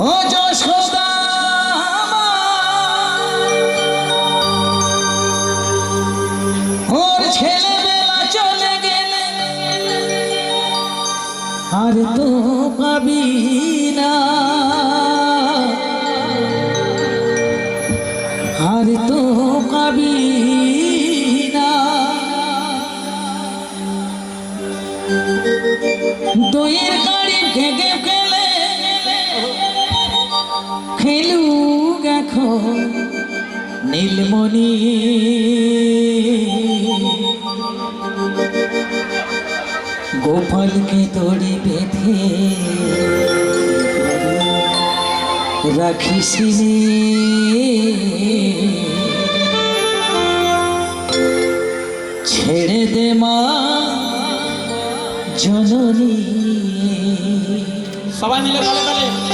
ও যশোদা ওর ছেলেবেলা চলে গেলে আর তো পাবি না। আর তো পাবি না। দুইয়ের গাড়ি ভেঙে খেলুক এখন নীলমণি। গোপালকে দড়ি বেঁধে রাখিস। ছেড়ে দে মা জননী। সবাই মিলে বলে বলে